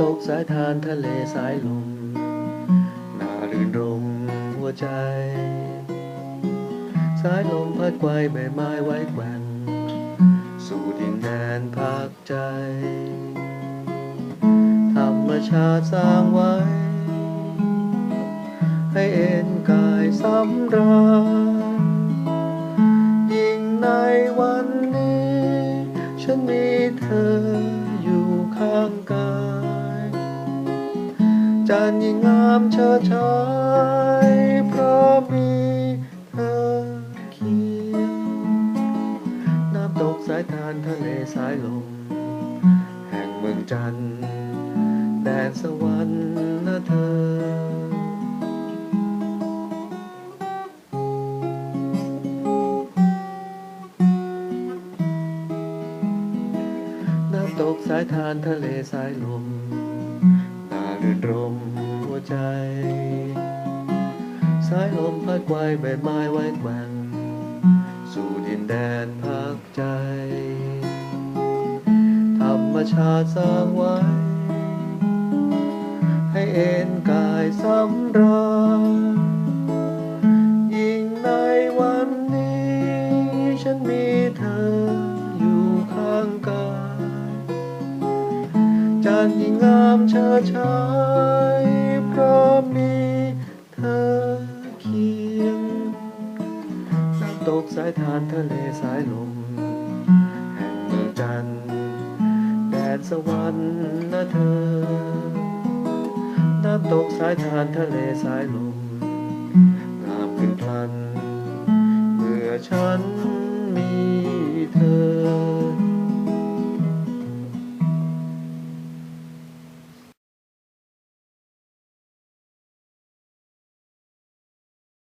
ตกสายทานทะเลสายลมน่ารื่นรมหัวใจ สายลมพัดไกวใบไม้ไว้แกว่งสู่ดินแดนภาคใจ ธรรมชาติสร้างไว้ ให้เอ็นกายสำราญยิ่งในวันนี้ ฉันมีเธอันยิ่งงามเชิดชายเพราะมีเธอเคียงน้ำตกสายทานทะเลสายลม แห่งเมืองจันทร์แดนสวรรค์นะเธอน้ำตกสายทานทะเลสายลม รื่นรมหัวใจ สายลมพัดไกวใบไม้ไว้แกว่งสู่ดินแดนพักใจ ธรรมชาติสร้างไว้ ให้เอ็นกายสำรา จันทร์ยิ่งงามเชิดชายเพราะมีเธอเคียงน้ำตกสายทานทะเลสายลมแห่งเมืองจันทร์แดนสวรรค์นะเธอ น้ำตกสายทานทะเลสายลมงามขึ้นพลัน เมื่อฉันมีเธอ